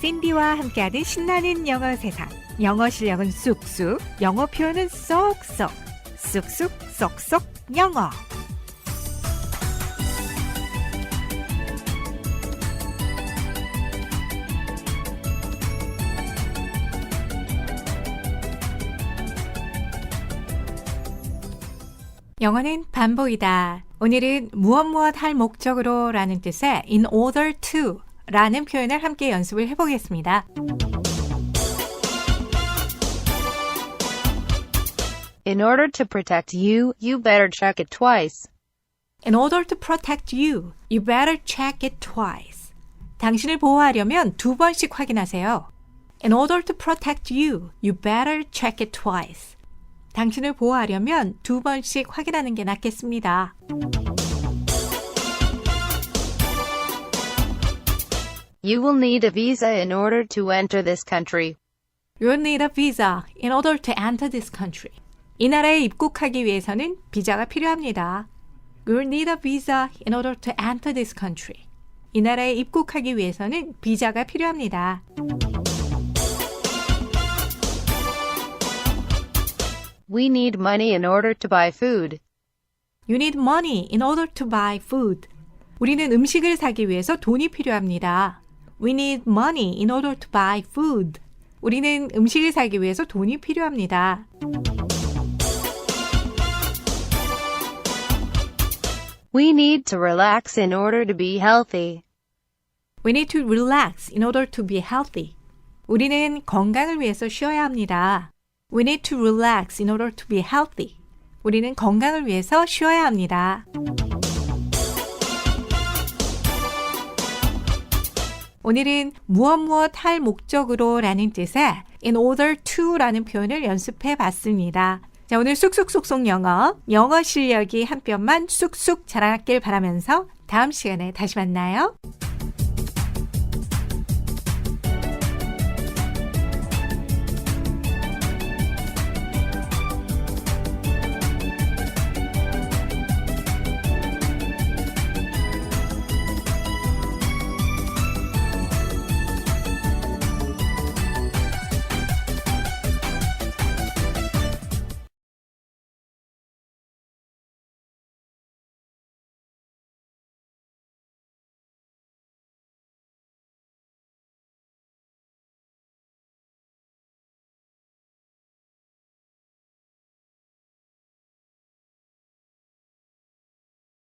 신디와 함께하는 신나는 영어 세상. 영어 실력은 쑥쑥, 영어 표현은 쏙쏙. 쑥쑥, 쏙쏙, 영어. 영어는 반복이다. 오늘은 무엇 무엇 할 목적으로 라는 뜻의 in order to 라는 표현을 함께 연습을 해보겠습니다. In order to protect you, you better check it twice. In order to protect you, you better check it twice. 당신을 보호하려면 두 번씩 확인하세요. In order to protect you, you better check it twice. 당신을 보호하려면 두 번씩 확인하는 게 낫겠습니다. You will need a visa in order to enter this country. You'll need a visa in order to enter this country. 이 나라에 입국하기 위해서는 비자가 필요합니다. You'll need a visa in order to enter this country. 이 나라에 입국하기 위해서는 비자가 필요합니다. We need money in order to buy food. You need money in order to buy food. 우리는 음식을 사기 위해서 돈이 필요합니다. We need money in order to buy food. 우리는 음식을 사기 위해서 돈이 필요합니다. We need to relax in order to be healthy. We need to relax in order to be healthy. 우리는 건강을 위해서 쉬어야 합니다. We need to relax in order to be healthy. 우리는 건강을 위해서 쉬어야 합니다. 오늘은 무엇 무엇 할 목적으로 라는 뜻의 in order to 라는 표현을 연습해 봤습니다. 자, 오늘 쑥쑥쑥쑥 영어, 영어 실력이 한 뼘만 쑥쑥 자라길 바라면서 다음 시간에 다시 만나요.